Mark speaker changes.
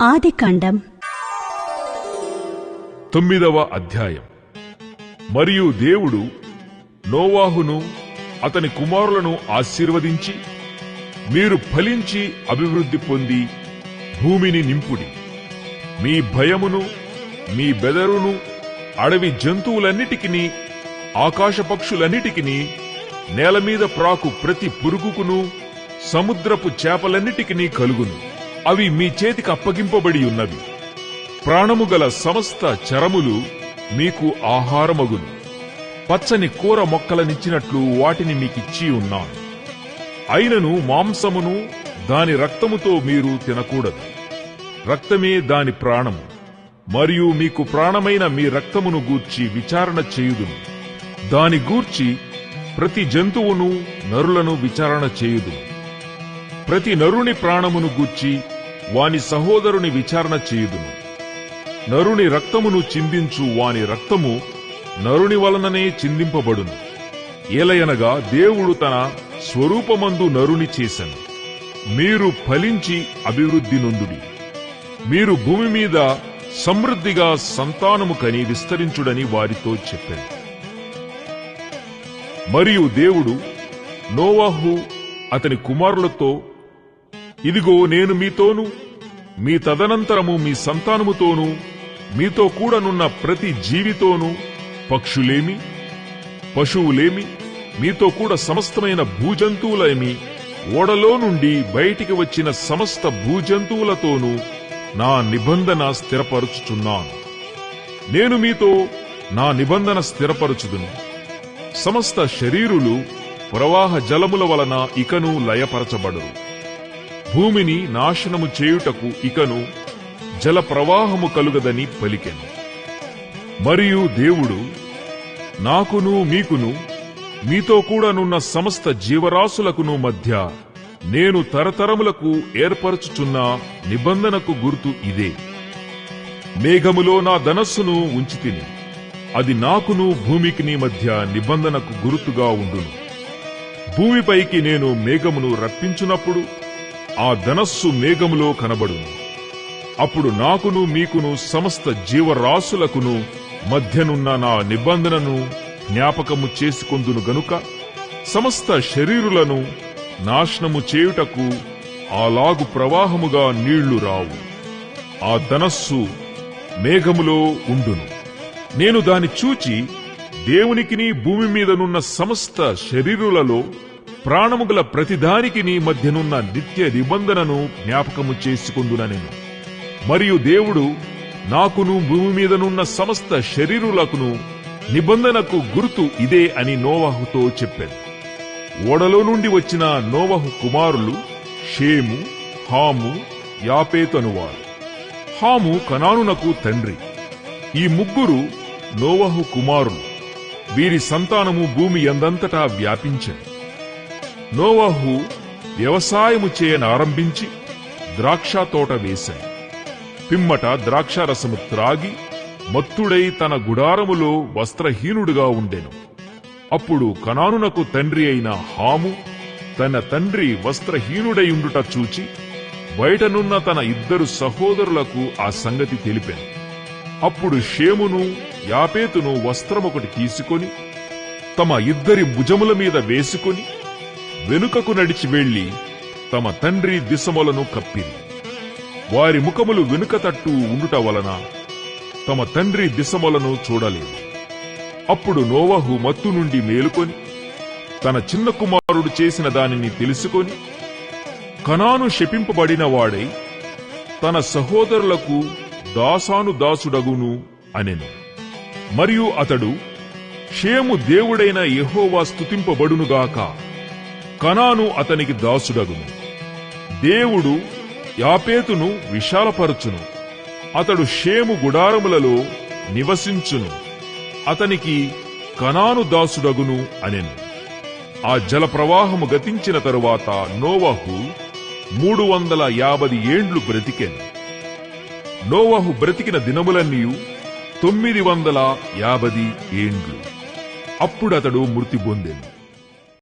Speaker 1: ఆదికాండం.
Speaker 2: తొమ్మిదవ అధ్యాయం. మరియు దేవుడు నోవాహును అతని కుమారులను ఆశీర్వదించి మీరు ఫలించి అభివృద్ధి పొంది భూమిని నింపుడి. మీ భయమును మీ బెదరును అడవి జంతువులన్నిటికిని ఆకాశ పక్షులన్నిటికిని నేల మీద ప్రాకు ప్రతి పురుగుకును సముద్రపు చేపలన్నిటికిని కలుగును. అవి మీ చేతికి అప్పగింపబడి ఉన్నవి. ప్రాణము గల సమస్త చరములు మీకు ఆహారమగును. పచ్చని కూర మొక్కలనిచ్చినట్లు వాటిని మీకిచ్చి ఉన్నాను. అయినను మాంసమును దాని రక్తముతో మీరు తినకూడదు. రక్తమే దాని ప్రాణము. మరియు మీకు ప్రాణమైన మీ రక్తమును గూర్చి విచారణ చేయుదును. దాని గూర్చి ప్రతి జంతువును నరులను విచారణ చేయుదును. ప్రతి నరుని ప్రాణమును గుచ్చి వాని సహోదరుని విచారణ చేయుదును. నరుని రక్తమును చిందించు వాని రక్తము నరుని వలననే చిందింపబడును. ఏలయనగా దేవుడు తన స్వరూపమందు నరుని చేశను మీరు ఫలించి అభివృద్ధి నొందుడి. మీరు భూమి మీద సమృద్ధిగా సంతానము కని విస్తరించుడని వారితో చెప్పాను. మరియు దేవుడు నోవాహు అతని కుమారులతో ఇదిగో నేను మీతోను మీ తదనంతరము మీ సంతానముతోను మీతో కూడనున్న ప్రతి జీవితోనూ పక్షులేమి పశువులేమి మీతో కూడా సమస్తమైన భూజంతువులేమి ఓడలో నుండి బయటికి వచ్చిన సమస్త భూజంతువులతోనూ నా నిబంధన స్థిరపరుచుచున్నాను. నేను మీతో నా నిబంధన స్థిరపరచుదును. సమస్త శరీరులు ప్రవాహ జలముల వలన ఇకను లయపరచబడరు. భూమిని నాశనము చేయుటకు ఇకను జల ప్రవాహము కలుగదని పలికెను. మరియు దేవుడు నాకును మీకును మీతో కూడానున్న సమస్త జీవరాశులకును మధ్య నేను తరతరములకు ఏర్పరచుచున్న నిబంధనకు గుర్తు ఇదే. మేఘములో నా ధనస్సును ఉంచితిని అది నాకును భూమికిని మధ్య నిబంధనకు గుర్తుగా ఉండును. భూమిపైకి నేను మేఘమును రప్పించునప్పుడు ఆ ధనస్సు మేఘములో కనబడును. అప్పుడు నాకును మీకును సమస్త జీవరాశులకును మధ్యనున్న నా నిబంధనను జ్ఞాపకము చేసుకొందును గనుక సమస్త శరీరులను నాశనము చేయుటకు ఆలాగు ప్రవాహముగా నీళ్ళు రావు. ఆ ధనస్సు మేఘములో ఉండును. నేను దాని చూచి దేవునికిని భూమి మీదనున్న సమస్త శరీరులలో ప్రాణముగల ప్రతిదానికి నీ మధ్యనున్న నిత్య నిబంధనను జ్ఞాపకము చేసుకుందున నేను మరియు దేవుడు నాకును భూమి మీదనున్న సమస్త శరీరులకును నిబంధనకు గుర్తు ఇదే అని నోవాహుతో చెప్పాను ఓడలో నుండి వచ్చిన నోవహు కుమారులు షేము హాము యాపేతనువారు హాము కనానునకు తండ్రి. ఈ ముగ్గురు నోవహు కుమారులు. వీరి సంతానము భూమి ఎందంతటా వ్యాపించారు నోవహు వ్యవసాయము చేయనారంభించి ద్రాక్ష తోట వేశాడు. పిమ్మట ద్రాక్షారసము త్రాగి మత్తుడై తన గుడారములో వస్త్రహీనుడుగా ఉండెను. అప్పుడు కనానునకు తండ్రి అయిన హాము తన తండ్రి వస్త్రహీనుడై ఉండుట చూచి బయటనున్న తన ఇద్దరు సహోదరులకు ఆ సంగతి తెలిపాను. అప్పుడు షేమును యాపేతును వస్త్రమొకటి తీసుకొని తమ ఇద్దరి భుజముల మీద వేసుకొని వెనుకకు నడిచి వెళ్ళి తమ తండ్రి దిశములను కప్పిరి. వారి ముఖములు వెనుక తట్టు ఉండుట వలన తమ తండ్రి దిశములను చూడలేదు. అప్పుడు నోవహు మత్తు నుండి మేలుకొని తన చిన్న కుమారుడు చేసిన దానిని తెలుసుకొని కనాను శపింపబడిన వాడై తన సహోదరులకు దాసాను దాసుడగును అనెను. మరియు అతడు షేము దేవుడైన యెహోవా స్తుతింపబడునుగాక కనాను అతనికి దాసుడగును. దేవుడు యాపేతును విశాలపరచును. అతడు షేము గుడారములలో నివసించును. అతనికి కనాను దాసుడగును అనెను. ఆ జల ప్రవాహము గతించిన తరువాత నోవహు మూడు వందల యాభై ఏండ్లు బ్రతికెను. నోవహు బ్రతికిన దినములన్నీ తొమ్మిది వందల యాభై ఏండ్లు. అప్పుడతడు మృతి పొందెను.